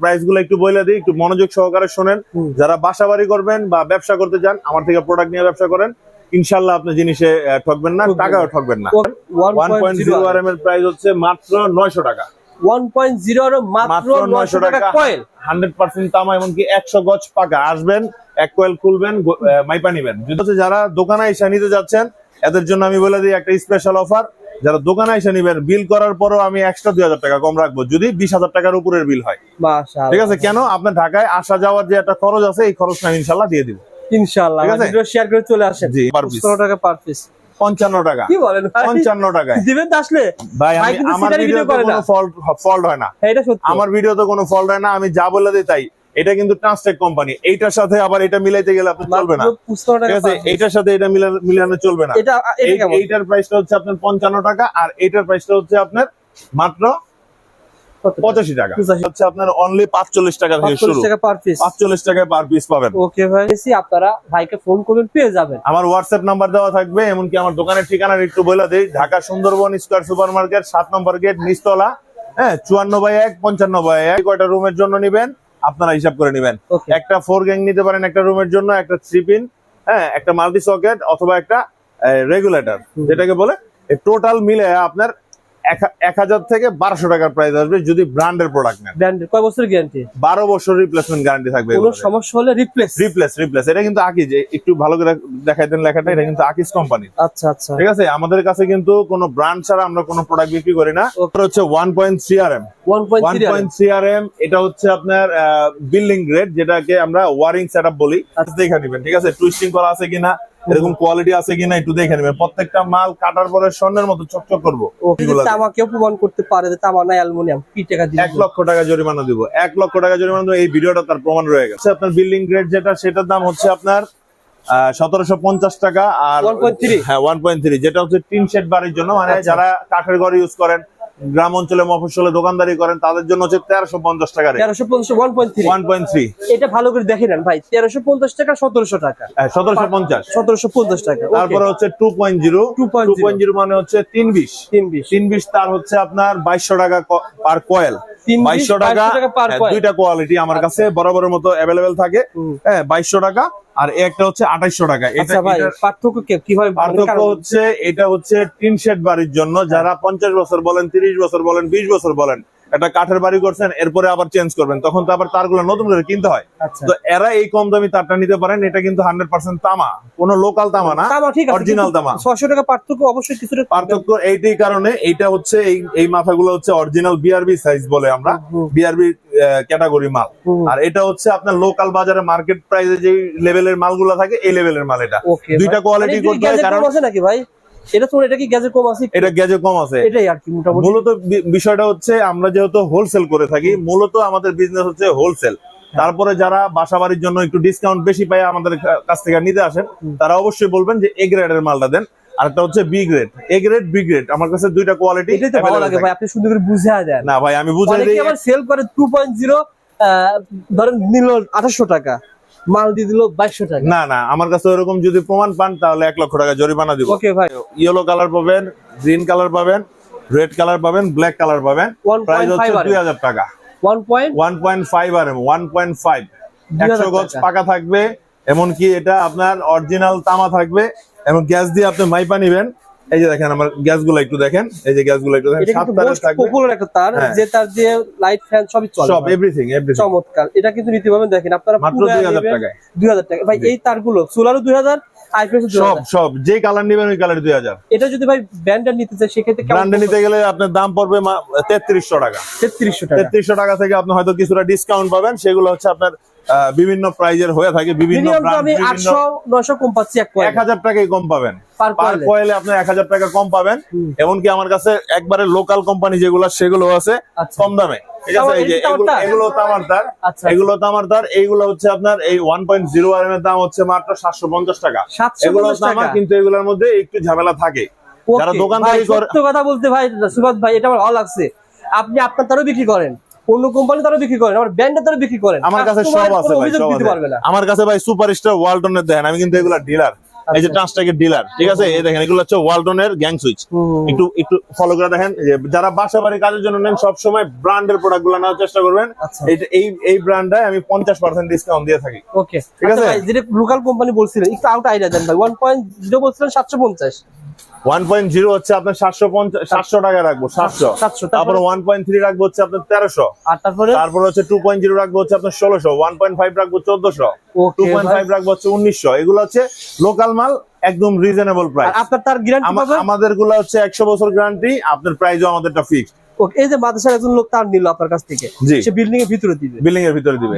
প্রাইসগুলো একটু বলে দিই একটু মনোযোগ সহকারে শোনেন। যারা বাসা বাড়ি করবেন বা ব্যবসা করতে চান আমার থেকে প্রোডাক্ট নিয়ে ব্যবসা করেন। ইনশাল্লাহ আপনি জিনিসে ঠকবেন না টাকাও ঠকবেন না। One point zero R M এর প্রাইস হচ্ছে মাত্র নয়শো টাকা। যারা দোকানে এসে নিতে যাচ্ছেন এদের জন্য আমি বলে দিই একটা স্পেশাল অফার যারা দোকানে এসে নিবেন বিল করার পরও আমি এক্সট্রা দুই হাজার টাকা কম রাখব যদি বিশ হাজার টাকার উপরের বিল হয়। ঠিক আছে? কেন? আপনার ঢাকায় আসা যাওয়ার যে একটা খরচ আছে এই খরচটা আমি ইনশাল্লাহ দিয়ে দিব। ঠিক ভিডিও শেয়ার করে চলে আসেন। জি, per piece। 15 টাকা পার পিস পঞ্চান্ন টাকা। কি বলেন পঞ্চান্ন টাকায়। দিবেন তো আসলে? ভাই আমার ফল্ট ফল্ট হয় না। কোনো ফল্ট হয় না আমি যা বলে দিই তাই। এটা কিন্তু ট্রান্সটেক কোম্পানি এইটার সাথে আবার এটা মিলাইতে গেলে আপনার চলবে না। মাত্র 15 টাকা ঠিক আছে? এইটার সাথে এটা মিলানো চলবে না। এইটার প্রাইসটা হচ্ছে আপনার পঞ্চান্ন টাকা আর এইটার প্রাইসটা হচ্ছে আপনার মাত্র? পঁচাশি। টাকা। হচ্ছে আপনার অনলি পাঁচচল্লিশ টাকা থেকে 45 শুরু। টাকা পার পিস পাঁচচল্লিশ টাকায় পার পিস পাবেন। ওকে ভাই। আপনারা ভাইকে ফোন করবেন পেয়ে যাবেন। আমার হোয়াটসঅ্যাপ নাম্বার দেওয়া থাকবে এমনকি আমার দোকানের ঠিকানা একটু বলে দিই। Dhaka Sundarban square super market সাত নম্বর গেট নিচতলা। হ্যাঁ চুয়ান্ন বাই এক পঞ্চান্ন বাই এক। কয়টা রুমের জন্য নিবেন? আপনারা হিসাব করে নেবেন। একটা ফোর গ্যাং নিতে পারেন একটা রুমের জন্য একটা থ্রি পিন হ্যাঁ একটা মাল্টি সকেট অথবা একটা রেগুলেটর যেটাকে বলে টোটাল মিলে আপনার এক- হাজার থেকে বারোশো টাকার প্রাইস আসবে যদি ব্র্যান্ডের প্রোডাক্ট নেন। ব্র্যান্ডের কয় বছরের গ্যারান্টি বারো বছর রিপ্লেসমেন্ট গ্যারান্টি থাকবে কোনো সমস্যা হলে রিপ্লেস রিপ্লেস রিপ্লেস এটা কিন্তু আকিজ একটু ভালো করে দেখাই দেন লেখাটা এটা কিন্তু আকিজ কোম্পানি আচ্ছা আচ্ছা। ঠিক আছে? আমাদের কাছে কিন্তু কোনো ব্র্যান্ড ছাড়া আমরা কোনো প্রোডাক্ট বিক্রি করি না। ওটা হচ্ছে one point three R M one point three R M এটা হচ্ছে আপনার বিল্ডিং গ্রেড যেটাকে আমরা ওয়ারিং সেট বলি। আচ্ছা। দেখে নিবেন ঠিক আছে? টুইস্টিং করা আছে কিনা? এরকম কোয়ালিটি আছে কিনা একটু দেখে নেবেন। প্রত্যেকটা মাল কাটার পরে স্বর্ণের মতো চকচক করব। তামাকেও প্রমাণ করতে পারে তামা নাই অ্যালুমিনিয়াম। কি টাকা দিবেন এক লক্ষ টাকা জরিমানা দিব। এক লক্ষ টাকা জরিমানা দিব এই ভিডিওটা তার প্রমাণ রয়ে গেছে। আপনার বিল্ডিং গ্রেড যেটা সেটার দাম হচ্ছে আপনার সতেরোশো পঞ্চাশ টাকা আর হ্যাঁ ওয়ান পয়েন্ট থ্রি যেটা হচ্ছে টিন শেড বাড়ির জন্য মানে আচ্ছা। যারা কাঠের ঘর ইউজ করেন গ্রাম অঞ্চলে মফস্বলে দোকানদারি করেন তাদের জন্য হচ্ছে তেরোশো পঞ্চাশ টাকা রেট তেরোশো পঞ্চাশ one point three one point three এটা ভালো করে দেখে নেন ভাই তেরোশো পঞ্চাশ টাকা সতেরোশো টাকা। সতেরোশো পঞ্চাশ। সতেরোশো পঞ্চাশ টাকা তারপরে হচ্ছে two point zero 2.0 two point zero মানে হচ্ছে তিন বিশ। তিন বিশ। তিন বিশ তার হচ্ছে আপনার বাইশশো টাকা পার কয়েল বাইশশো টাকা 2200 টাকা per হ্যাঁ। দুইটা কোয়ালিটি আমার কাছে বরাবরের মতো অ্যাভেলেবেল থাকে। হ্যাঁ বাইশশো টাকা আর একটা হচ্ছে আঠাইশশো টাকা। এটা আচ্ছা ভাই পার্থক্য কীভাবে পার্থক্য হচ্ছে এটা হচ্ছে তিন শেড বাড়ির জন্য। যারা পঞ্চাশ বছর বলেন তিরিশ বছর বলেন বিশ বছর বলেন একটা কাঠের বাড়ি করছেন এরপরে আবার চেঞ্জ করবেন। তখন তো আবার তারগুলো নতুন করে কিনতে হয়। আচ্ছা। তো এরা এই কম দামি তারটা নিতে পারেন এটা কিন্তু হান্ড্রেড পার্সেন্ট তামা। কোনো লোকাল তামা না অরিজিনাল তামা। ছশো টাকা পার্থক্য অবশ্যই কিছুটা পার্থক্য এইটাই কারণে এইটা হচ্ছে এই এই মাথাগুলো হচ্ছে অরিজিনাল বিআরবি সাইজ বলে আমরা। বিআরবি ক্যাটাগরি মাল। আর এটা হচ্ছে আপনার লোকাল বাজারে মার্কেট প্রাইসে যে লেভেলের মালগুলো থাকে এই লেভেলের মাল এটা। দুইটা কোয়ালিটি করতে হয় কারণ নাকি ভাই? এটা তো এটা কি কম আছে? এটা কম আছে। এটাই আর কি মোটামুটি। মূলত বিষয়টা হচ্ছে আমরা যেহেতু হোলসেল করে থাকি মূলত আমাদের বিজনেস হচ্ছে হোলসেল তারপরে যারা বাসা বাড়ির জন্য একটু ডিসকাউন্ট বেশি পায় আমাদের কাছ থেকে নিতে আসেন তারা অবশ্যই বলবেন যে এ গ্রেডের মালটা দেন। আরেকটা হচ্ছে B grade A grade B grade আমার কাছে দুইটা কোয়ালিটি এটাই তো ভালো লাগে ভাই আপনি সুন্দর করে বুঝে দেন। না ভাই আমি বুঝাই দিই। সেল করে টু পয়েন্ট জিরো ধরেন নিল আঠাশশো টাকা। মাল দিয়ে দিল বাইশশো টাকা। না না আমার কাছে ওরকম যদি প্রমাণ পান তাহলে এক লক্ষ টাকা জরিমানা দিব। ওকে ভাই। ইয়েলো কালার পাবেন গ্রিন কালার পাবেন রেড কালার পাবেন ব্ল্যাক কালার পাবেন। প্রাইস হচ্ছে দুই হাজার টাকা। One point one point five R M one point five 2000 একশো গজ পাকা থাকবে এমনকি এটা আপনার অরিজিনাল তামা থাকবে এবং গ্যাস দিয়ে আপনি মাইপা নিবেন এই যে দেখেন আমার গ্যাসগুলো একটু দেখেন এই যে গ্যাসগুলো একটু দেখেন সাত তারের থাকবে। পপুলার একটা তার হ্যাঁ। যে তার দিয়ে লাইট ফ্যান সবই চলে সব এভরিথিং এভরিথিং চমৎকার। এটা কিন্তু নিতে পারবেন দেখেন আপনারা মাত্র পুরো দুই হাজার নেবেন টাকায়। 2000 টাকা। ভাই এই তারগুলো সোলারও 2000 আইপিএস সব সব যে কালার নিবেন ওই কালার দুই হাজার। এটা যদি ভাই ব্র্যান্ডের নিতে চাই সেক্ষেত্রে কেমন ব্র্যান্ডে নিতে গেলে আপনার দাম পড়বে তেত্রিশশো টাকা। 3300 টাকা। তেত্রিশশো টাকা থেকে আপনি হয়তো কিছুটা ডিসকাউন্ট পাবেন সেগুলো হচ্ছে আপনার বিভিন্ন প্রাইজের হয়ে থাকে বিভিন্ন মিনিমাম তো brand, আমি বিভিন্ন 800 900 কম পাচ্ছি এক হাজার টাকাই কম পাবেন। পার পার কয়েলে কয়েলে আপনি এক হাজার টাকা কম পাবেন। এমনকি আমার কাছে একবারে লোকাল কোম্পানি যেগুলো সেগুলো আছে আচ্ছা। কম দামে। ঠিক আছে? এই যে এগুলো- তামার। তার। আচ্ছা। এগুলো তামার তার। এইগুলো হচ্ছে আপনার এই ওয়ান পয়েন্ট জিরো আর এর দাম হচ্ছে মাত্র সাতশো পঞ্চাশ টাকা। এগুলো 750 তামা কিন্তু এগুলোর মধ্যে একটু ঝামেলা থাকে। যারা দোকানদারি করে কথা বলতে ভাই সুবাদ ভাই এটা আমার ভালো লাগছে। আপনি আপনার তারও বিক্রি করেন। অন্য কোম্পানি তারও বিক্রি করেন আমার ব্র্যান্ডের তারও বিক্রি করেন। আমার কাছে সব আছে ভাই সব আছে। আমার কাছে ভাই সুপার স্টার ওয়ালটনের দেন আমি কিন্তু এগুলা ডিলার এই যে আচ্ছা। ট্রান্সট্যাকের ডিলার ঠিক আছে? এই দেখেন এগুলো হচ্ছে ওয়ালটনের গ্যাং সুইচ একটু একটু ফলো করে দেখেন যারা বাসা বাড়ি কাজের জন্য নেন সবসময় ব্র্যান্ডের প্রোডাক্টগুলো নেওয়ার চেষ্টা করবেন। আচ্ছা। এই এই ব্র্যান্ডটায় আমি পঞ্চাশ পার্সেন্ট ডিসকাউন্ট দিয়ে থাকি। ওকে ঠিক আছে? আচ্ছা ভাই যেটা লোকাল কোম্পানি বলছিলেন একটু আউট আইডিয়া দেন ভাই। ওয়ান পয়েন্ট জিরো বলছিলেন সাতশো পঞ্চাশ। ওয়ান পয়েন্ট জিরো হচ্ছে আপনার সাতশো পঞ্চাশ সাতশো টাকা রাখব সাতশো। 700, তারপরে? তারপরে? ওয়ান পয়েন্ট থ্রি রাখব হচ্ছে আপনার তেরোশো। আর তারপরে? তারপরে হচ্ছে টু পয়েন্ট জিরো রাখব হচ্ছে আপনার ষোলোশো ওয়ান পয়েন্ট ফাইভ রাখব চোদ্দশো। টু পয়েন্ট ফাইভ রাখব হচ্ছে উনিশশো। এগুলো হচ্ছে লোকাল মাল একদম রিজনেবল প্রাইস আপনার তার গ্যারান্টি আমাদেরগুলো হচ্ছে একশো বছর গ্যারান্টি আপনার প্রাইসও আমাদেরটা ফিক্সড ওকে এই যে মাদ্রাসার একজন লোক তার নিল আপনার কাছ থেকে। সে বিল্ডিং এর ভিতরে দিবে। বিল্ডিং এর ভিতরে দিবে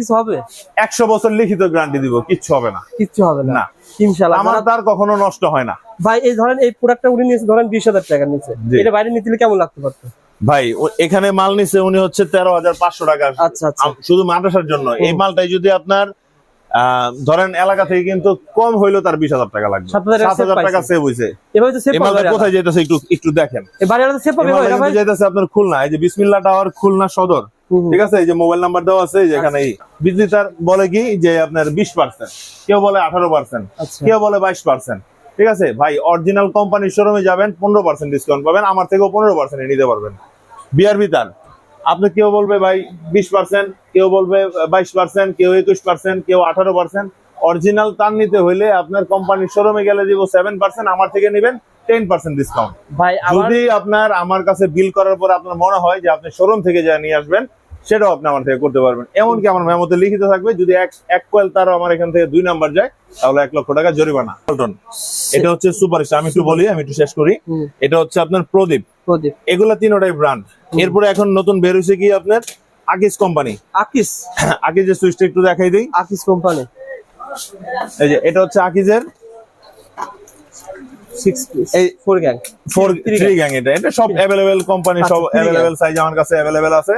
কিছু হবে? একশো বছর লিখিত গ্যারান্টি দিব কিচ্ছু হবে না। কিচ্ছু হবে না। আমার তার কখনো নষ্ট হয় না। ভাই এই ধরেন এই প্রোডাক্টটা উনি নিয়েছে ধরেন টাকা নিচে এটা বাইরে নিতে কেমন লাগতে পারতো? ভাই এখানে মাল নিছে উনি হচ্ছে তেরো হাজার পাঁচশো টাকা। আচ্ছা আচ্ছা। শুধু মাদ্রাসার জন্য। এই মালটাই যদি আপনার ধরেন এলাকা থেকে কিন্তু কম হইলেও তার বিশ হাজার টাকা লাগবে। 7,000 সাত হাজার টাকা। সেভ হইছে। কোথায় যেতেছে একটু একটু দেখেন। যেতেছে আপনার খুলনা। এই যে বিসমিল্লা টাওয়ার খুলনা সদর। ঠিক আছে? এই যে মোবাইল নাম্বার দেওয়া আছে যেখানে তার বলে কি? যে আপনার বিশ পার্সেন্ট কেউ বলে আঠারো পার্সেন্ট আচ্ছা। কেউ বলে বাইশ পার্সেন্ট ঠিক আছে? ভাই অরিজিনাল কোম্পানির শোরুমে যাবেন পনেরো পার্সেন্ট ডিসকাউন্ট পাবেন। আমার থেকেও পনেরো পার্সেন্ট নিতে পারবেন। বিআরবি তার আপনি কেউ বলবে ভাই বিশ পার্সেন্ট কেউ বলবে বাইশ পার্সেন্ট কেউ একুশ পার্সেন্ট কেউ আঠারো পার্সেন্ট অরিজিনাল তার নিতে হইলে আপনার কোম্পানির শোরুমে গেলে দিব সেভেন পার্সেন্ট আমার থেকে নেবেন টেন পার্সেন্ট ডিসকাউন্ট ভাই যদি আপনার আমার কাছে বিল করার পর আপনার মনে হয় যে আপনি শোরুম থেকে যা নিয়ে আসবেন সেটাও আপনি আমার থেকে করতে পারবেন। এমনকি আমার মেমোতে লিখিত থাকবে যদি এক এক কয়েল তারও আমার এখান থেকে দুই নাম্বার যায় তাহলে এক লক্ষ টাকা জরিমানা। এটা হচ্ছে সুপার স্টার আমি একটু বলি আমি একটু শেষ করি। এটা হচ্ছে আপনার প্রদীপ। প্রদীপ। এগুলা তিনটাই ব্র্যান্ড এরপরে এখন নতুন বের হয়েছে কি আপনার? আকিস কোম্পানি আকিস আকিজের সুইচটা একটু দেখাই দিই। আকিস কোম্পানি এই যে এটা হচ্ছে আকিজের সিক্স পিস এই four gang four three gang এটা। এটা সব অ্যাভেলেবেল কোম্পানি সব আচ্ছা, three gang। অ্যাভেলেবেল সাইজ আমার কাছে অ্যাভেলেবেল আছে।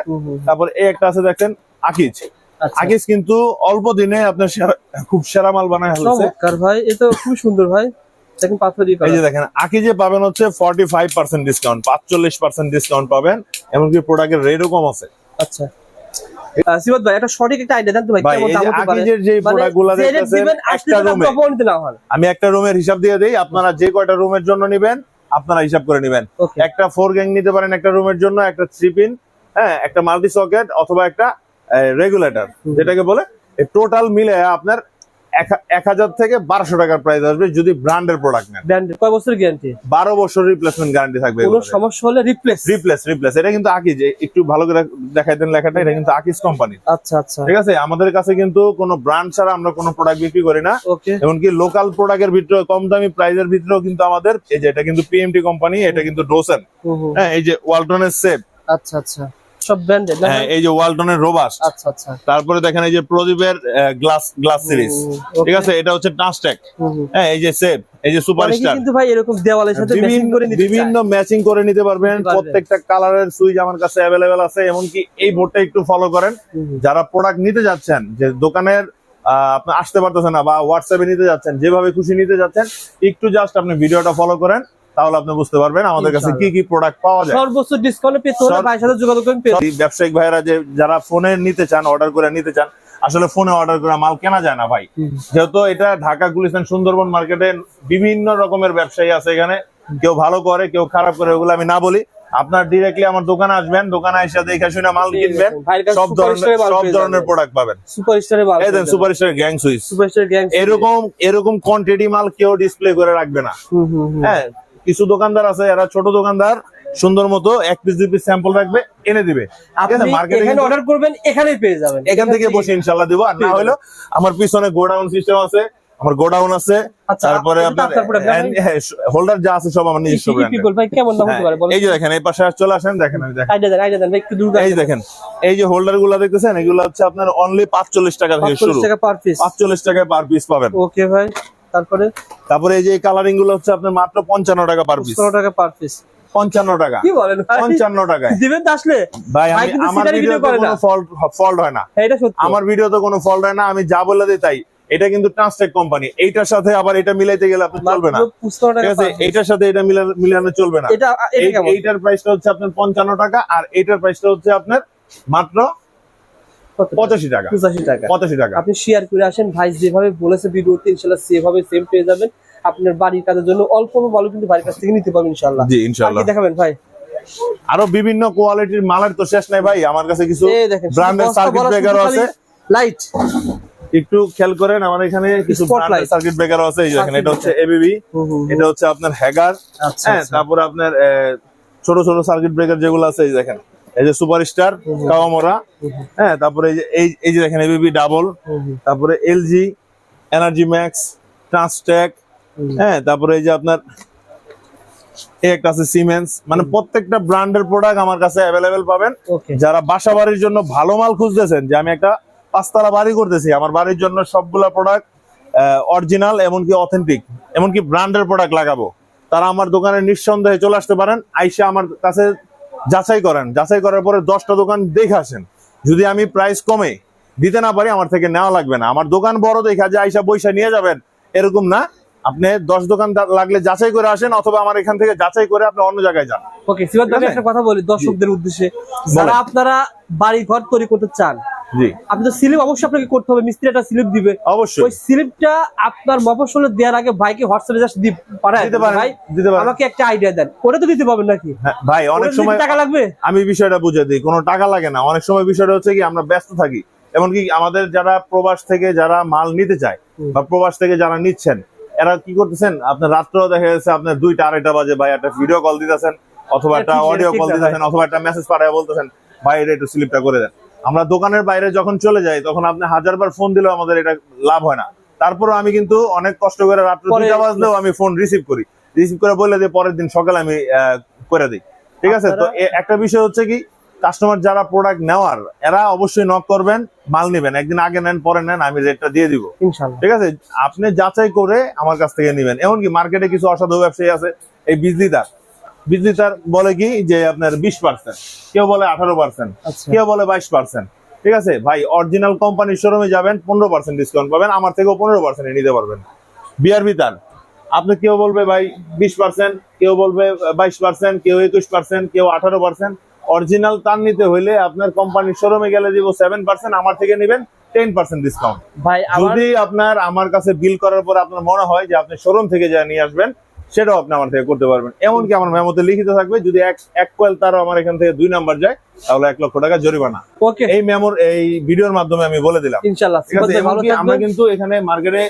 তারপর এই একটা আছে দেখেন আকিজ আচ্ছা। আকিজ কিন্তু অল্প দিনে আপনার খুব সেরা মাল বানায় ভাই এ তো খুব সুন্দর ভাই। দেখুন পাথরই এই যে দেখেন আকিজে পাবেন হচ্ছে ফর্টি ফাইভ পার্সেন্ট ডিসকাউন্ট পাঁচচল্লিশ পার্সেন্ট ডিসকাউন্ট পাবেন এমনকি প্রোডাক্টের রেটও কম আছে। আচ্ছা। সিবাত ভাই একটা সঠিক একটা আইডিয়া দেন তো ভাই কেমন দাম হতে পারে? যে মানে প্রোডাক্টগুলা যে rate দেখতেছেন একটা রুমে। আমি একটা রুমের হিসাব দিয়ে দেই আপনারা যে কয়টা রুমের জন্য নেবেন আপনারা হিসাব করে নেবেন। একটা ফোর গ্যাং নিতে পারেন একটা রুমের জন্য একটা থ্রি পিন হ্যাঁ একটা মাল্টি সকেট অথবা একটা রেগুলেটর যেটাকে বলে টোটাল মিলে আপনার এক- হাজার থেকে বারোশো টাকার প্রাইস আসবে যদি ব্র্যান্ডের প্রোডাক্ট নেন। ব্র্যান্ড কয় বছর গ্যারান্টি বারো বছর রিপ্লেসমেন্ট গ্যারান্টি থাকবে কোনো সমস্যা হলে রিপ্লেস রিপ্লেস রিপ্লেস এটা কিন্তু আকিজ একটু ভালো করে দেখাই দেন লেখাটা এটা কিন্তু আকিজ কোম্পানি আচ্ছা আচ্ছা। ঠিক আছে? আমাদের কাছে কিন্তু কোনো ব্র্যান্ড ছাড়া আমরা কোনো প্রোডাক্ট বিক্রি করি না। এমনকি লোকাল প্রোডাক্টের ভিতরে কম দামি প্রাইসের ভিতরেও কিন্তু আমাদের এই যে এটা কিন্তু পিএমটি কোম্পানি এটা কিন্তু ডোসেন হ্যাঁ এই যে ওয়ালটনের সেফ আচ্ছা আচ্ছা। সব ব্র্যান্ডেড হ্যাঁ এই যে ওয়ালটনের রোবাস্ট আচ্ছা আচ্ছা। তারপরে দেখেন এই যে প্রদীপের গ্লাস গ্লাস সিরিজ ঠিক আছে? এটা হচ্ছে টাস্টেক। হ্যাঁ এই যে সেফ এই যে সুপারস্টার কিন্তু ভাই এরকম দেওয়ালের সাথে ম্যাচিং বিভিন্ন করে নিতে বিভিন্ন ম্যাচিং করে নিতে পারবেন। প্রত্যেকটা কালারের সুইচ আমার কাছে অ্যাভেলেবেল আছে এমনকি এই বোর্ডটা একটু ফলো করেন। যারা প্রোডাক্ট নিতে যাচ্ছেন যে দোকানের আপনি আসতে পারতেছেন না বা হোয়াটসঅ্যাপে নিতে যাচ্ছেন যেভাবে খুশি নিতে যাচ্ছেন একটু জাস্ট আপনি ভিডিওটা ফলো করেন। তাহলে আপনি বুঝতে পারবেন আমাদের কাছে কি কি প্রোডাক্ট পাওয়া যায়। সর্বোচ্চ ডিসকাউন্টে পেতে হলে ভাইয়ের সাথে যোগাযোগ করবেন পেয়ে ব্যবসায়িক ভাইয়েরা যে যারা ফোনে নিতে চান অর্ডার করে নিতে চান আসলে ফোনে অর্ডার করে মাল কেনা যায় না ভাই। যেহেতু এটা ঢাকা গুলিস্তান সুন্দরবন মার্কেটে বিভিন্ন রকমের ব্যবসায়ী আছে এখানে। কেউ ভালো করে কেউ খারাপ করে ওগুলো আমি না বলি। আপনার ডিরেক্টলি আমার দোকানে আসবেন দোকানে এসে দেখে শুনে মাল কিনবেন সব ধরনের সব ধরনের প্রোডাক্ট পাবেন। সুপারস্টারের মাল এই দেন superstar gang switch superstar gang এরকম এরকম কোয়ান্টিটি মাল কেউ ডিসপ্লে করে রাখবে না। হুম হুম হুম। হ্যাঁ কিছু দোকানদার আছে এরা ছোট দোকানদার সুন্দর মতো এক পিস দুই পিস স্যাম্পল রাখবে এনে দিবে। এখানে অর্ডার করবেন এখানেই পেয়ে যাবেন। এখান থেকে বসে ইনশাল্লাহ দিব আর না হলো আমার পিছনে গোডাউন সিস্টেম আছে আমার গোডাউন আছে আচ্ছা, তারপরে আপনার? হোল্ডার যা আছে সব আমার নিজস্ব বলেন। এই যে দেখেন এই পাশে চলে আসেন দেখেন আমি দেখেন। এই যে দেখেন এই যে হোল্ডারগুলা দেখতেছেন এগুলো হচ্ছে আপনার অনলি পাঁচচল্লিশ টাকা থেকে শুরু। 45 টাকা পার পিস পাঁচচল্লিশ টাকায় পার পিস পাবেন। ওকে ভাই। তারপরে তারপরে এই যে কালারিংগুলো হচ্ছে আপনার মাত্র পঞ্চান্ন টাকা পার পিস টাকা পার পিস পঞ্চান্ন টাকা। কি বলেন ভাই? পঞ্চান্ন টাকায়। দিবেন আসলে? ভাই ভাই আমি কিন্তু আমার ভিডিওতে কোনো না। ফল্ট ফল্ট হয় না। হ্যাঁ এটা সত্যি। আমার ভিডিওতে কোনো ফল্ট হয় না আমি যা বলে দিই তাই। এটা কিন্তু ট্রান্সটেক কোম্পানি এইটার সাথে আবার এটা মিলাইতে গেলে চলবে না। মাত্র 15 টাকা ঠিক আছে এইটার সাথে এটা মিলানো চলবে না। এইটার প্রাইসটা হচ্ছে আপনার পঞ্চান্ন টাকা আর এইটার প্রাইসটা হচ্ছে আপনার মাত্র পঁচাশি টাকা। পঁচাশি টাকা। পঁচাশি টাকা। আপনি শেয়ার করে আসেন ভাই যেভাবে বলেছে ভিডিওতে ইনশাল্লাহ সেভাবে সেম পেয়ে যাবেন। আপনার বাড়ির কাজের জন্য অল্প ভালো কিন্তু বাড়ির কাছ থেকে নিতে পারবেন ইনশাল্লাহ। জি ইনশাল্লাহ। দেখাবেন ভাই? আরও বিভিন্ন কোয়ালিটির মালের তো শেষ নাই ভাই। আমার কাছে কিছু ব্র্যান্ডের সার্কিট ব্রেকারও আছে। লাইট একটু খেয়াল করেন আমার এখানে কিছু সার্কিট ব্রেকারও আছে এই দেখেন এটা হচ্ছে এবিবি এটা হচ্ছে আপনার হ্যাগার আচ্ছা হ্যাঁ আচ্ছা। তারপরে আপনার ছোট ছোট সার্কিট ব্রেকার যেগুলো আছে এই দেখেন। এই যে সুপারস্টার কাওয়ামোরা হ্যাঁ তারপরে এই যে এই যে দেখেন এবিবি ডাবল তারপরে এলজি এনার্জি ম্যাক্স ট্রান্সটেক। হ্যাঁ তারপরে এই যে আপনার এই একটা আছে সিমেন্স মানে প্রত্যেকটা ব্র্যান্ডের প্রোডাক্ট আমার কাছে অ্যাভেলেবেল পাবেন যারা বাসা বাড়ির জন্য ভালো মাল খুঁজতেছেন যে আমি একটা পাঁচতলা বাড়ি করতেছি আমার বাড়ির জন্য সবগুলা প্রোডাক্ট অরিজিনাল এমনকি অথেন্টিক এমনকি ব্র্যান্ডের প্রোডাক্ট লাগাবো তারা আমার দোকানে নিঃসন্দেহে চলে আসতে পারেন আইসা আমার কাছে যাচাই করেন। যাচাই করার পরে দশটা দোকান দেখে আসেন। যদি আমি প্রাইস কমে দিতে না পারি আমার থেকে নেওয়া লাগবে না। আমার দোকান বড় দেখা যে আইসা বৈশা নিয়ে যাবেন এরকম না। আপনি দশ দোকান লাগলে যাচাই করে আসেন অথবা আমার এখান থেকে যাচাই করে আপনি অন্য জায়গায় যান। ওকে? একটা কথা বলি দর্শকদের উদ্দেশ্যে। যারা আপনারা বাড়ি ঘর তৈরি করতে চান জি। আপনি তো স্লিপ অবশ্যই আপনাকে করতে হবে মিস্ত্রি একটা স্লিপ দিবে। অবশ্যই। ওই স্লিপটা আপনার মফসলে দেওয়ার আগে ভাইকে হোয়াটসঅ্যাপে জাস্ট দিতে পারেন দিতে পারেন ভাই দিতে পারেন। আমাকে একটা আইডিয়া দেন। করে তো দিতে পারবেন নাকি? হ্যাঁ, ভাই অনেক সময় টাকা লাগবে? আমি বিষয়টা বুঝে দিই কোনো টাকা লাগে না। অনেক সময় বিষয়টা হচ্ছে কি আমরা ব্যস্ত থাকি। এমনকি আমাদের যারা প্রবাস থেকে যারা মাল নিতে চায় বা প্রবাস থেকে যারা নিচ্ছেন এরা কি করতেছেন? আপনার রাত্রেও দেখা যাচ্ছে আপনার দুইটা আড়াইটা বাজে ভাই একটা ভিডিও কল দিতেছেন অথবা একটা অডিও কল দিতেছেন অথবা একটা মেসেজ পাঠায় বলতেছেন ভাই এটা একটু স্লিপটা করে দেন। আমরা দোকানের বাইরে যখন চলে যাই তখন আপনি হাজারবার ফোন দিলেও আমাদের এটা লাভ হয় না। তারপরও আমি কিন্তু অনেক কষ্ট করে রাত্রে দুইটা বাজলেও আমি ফোন রিসিভ করি। রিসিভ করে বলে দিয়ে পরের দিন সকালে আমি করে দিই। ঠিক আছে? তো একটা বিষয় হচ্ছে কি কাস্টমার যারা প্রোডাক্ট নেওয়ার এরা অবশ্যই নক করবেন মাল নেবেন। একদিন আগে নেন পরে নেন আমি রেটটা দিয়ে দিব। ঠিক আছে? আপনি যাচাই করে আমার কাছ থেকে নেবেন। এমনকি মার্কেটে কিছু অসাধু ব্যবসায়ী আছে এই বিজলি তার বলে কি যে আপনার বিশ পার্সেন্ট কেউ বলে আঠারো পার্সেন্ট আচ্ছা। কেউ বলে বাইশ পার্সেন্ট ঠিক আছে? ভাই অরিজিনাল কোম্পানির শোরুমে যাবেন পনেরো পার্সেন্ট ডিসকাউন্ট পাবেন আমার থেকেও পনেরো পার্সেন্ট নিতে পারবেন। বিআরবি তার। আপনি কেউ বলবে ভাই বিশ পার্সেন্ট কেউ বলবে বাইশ পার্সেন্ট কেউ একুশ পার্সেন্ট কেউ আঠারো পার্সেন্ট অরিজিনাল তার নিতে হইলে আপনার কোম্পানির শোরুমে গেলে দিব সেভেন পার্সেন্ট আমার থেকে নেবেন টেন পার্সেন্ট ডিসকাউন্ট ভাই যদি আপনার আমার কাছে বিল করার পর আপনার মনে হয় যে আপনি শোরুম থেকে যা নিয়ে আসবেন সেটাও আপনি আমার থেকে করতে পারবেন। এমনকি আমার মেমোতে লিখিত থাকবে যদি এক এক কোয়েল তারও আমার এখান থেকে দুই নাম্বার যায় তাহলে এক লক্ষ টাকা জরিমানা। ওকে। এই মেমোর এই ভিডিওর মাধ্যমে আমি বলে দিলাম। ইনশাল্লাহ আমরা কিন্তু এখানে মার্কেটে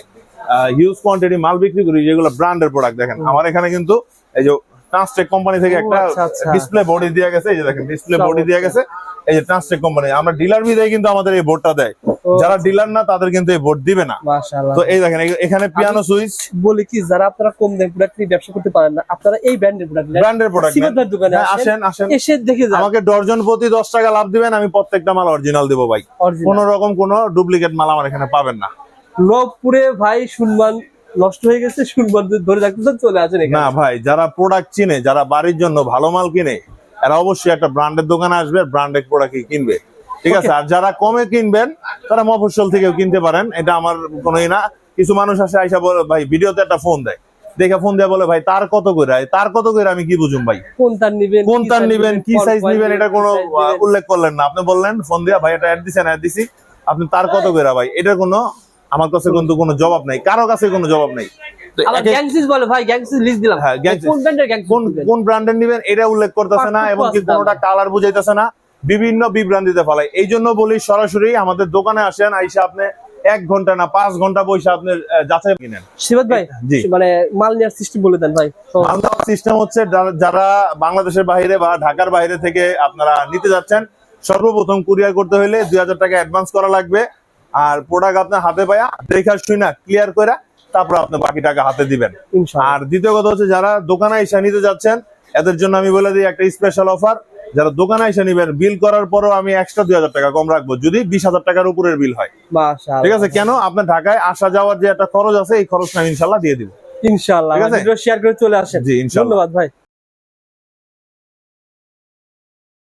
হিউজ কোয়ান্টিটি মাল বিক্রি করি যেগুলো ব্র্যান্ডের প্রোডাক্ট দেখেন। আমার এখানে কিন্তু এই যে ট্রান্সটেক কোম্পানি থেকে একটা। ডিসপ্লে বডি দেওয়া গেছে এই যে দেখেন ডিসপ্লে বডি দেওয়া গেছে। এই যে ট্রান্সটেক কোম্পানি আমরা ডিলার বিদায় কিন্তু আমাদের এই বোর্ডটা দেয়। যারা ডিলার না তাদের কিন্তু এই বোর্ড দিবে না। তো এই দেখেন এখানে পিয়ানো সুইচ বলি কি যারা আপনারা কম দামে প্রোডাক্ট নিয়ে ব্যবসা করতে পারেন না আপনারা এই ব্র্যান্ডের প্রোডাক্ট ব্র্যান্ডের প্রোডাক্ট দোকানে আসেন আসেন আসেন। এসে দেখে যান। আমাকে ডর্জন প্রতি দশ টাকা লাভ দিবেন আমি প্রত্যেকটা মাল অরিজিনাল দেবো ভাই। কোন রকম কোন ডুপ্লিকেট মাল আমার এখানে পাবেন না। রবপুরে ভাই সুনমান নষ্ট হয়ে গেছে সুনমান ধরে রাখতে চলে আসেন না ভাই যারা প্রোডাক্ট চিনে যারা বাড়ির জন্য ভালো মাল কিনে এরা অবশ্যই একটা ব্র্যান্ডের দোকানে আসবে ব্র্যান্ডেড প্রোডাক্ট কিনবে। ঠিক আছে? আর যারা কমে কিনবেন তারা মফস্বল থেকেও কিনতে পারেন। এটা আমার কোনো ই না। কিছু মানুষ আসে আইসা বলে ভাই ভিডিওতে একটা ফোন দেয়। দেখে ফোন দেয় বলে ভাই তার কত করে? তার কত করে আমি কি বুঝুম ভাই? কোন তার নিবেন কোন কি তার নিবেন কি সাইজ নিবেন এটা কোনো। উল্লেখ করলেন না। আপনি বললেন ফোন দিয়া ভাই এটা অ্যাড দিছেন অ্যাড দিছি। আপনি তার কত করে ভাই? এটার কোনো আমার কাছে কিন্তু কোনো জবাব নাই। কারও কাছে কোনো জবাব নাই। গ্যাংসিস বলে ভাই গ্যাংসিস লিস্ট দিলাম। হ্যাঁ, কোন ব্র্যান্ডের গ্যাংসিস কোন কোন ব্র্যান্ডের নিবেন এটা উল্লেখ করতেছে না পার্থক্য এমনকি আছে কালার বুঝাইতেছে না বিভিন্ন বিভ্রান্তিতে ফেলায় এই জন্য বলি সরাসরি আমাদের দোকানে আসেন আইসা আপনি এক ঘণ্টা না পাঁচ ঘণ্টা বসে আপনি যাচাই কিনেন শিবাদ ভাই মানে মাল নেওয়ার সিস্টেম বলে দেন ভাই। তো সিস্টেম হচ্ছে যারা- বাংলাদেশের বাইরে বা ঢাকার বাইরে থেকে আপনারা নিতে যাচ্ছেন সর্বপ্রথম কুরিয়ার করতে হলে দুই হাজার টাকা অ্যাডভান্স করা লাগবে। আর প্রোডাক্ট আপনার হাতে পায়া দেখা শুনা ক্লিয়ার করে তারপর আপনি বাকি টাকা হাতে দিবেন। আর দ্বিতীয় কথা হচ্ছে যারা দোকানে এসে নিতে যাচ্ছেন এদের জন্য আমি বলে দিই একটা স্পেশাল অফার যারা দোকানে এসে নিবেন বিল করার পরও আমি এক্সট্রা দুই হাজার টাকা কম রাখব যদি বিশ হাজার টাকার উপরের বিল হয়। ঠিক আছে? কেন? আপনার ঢাকায় আসা যাওয়ার যে একটা খরচ আছে এই খরচটা আমি ইনশাল্লাহ দিয়ে দিব। ইনশাল্লাহ শেয়ার করে চলে আসেন। জি, ইনশাল্লাহ ধন্যবাদ ভাই।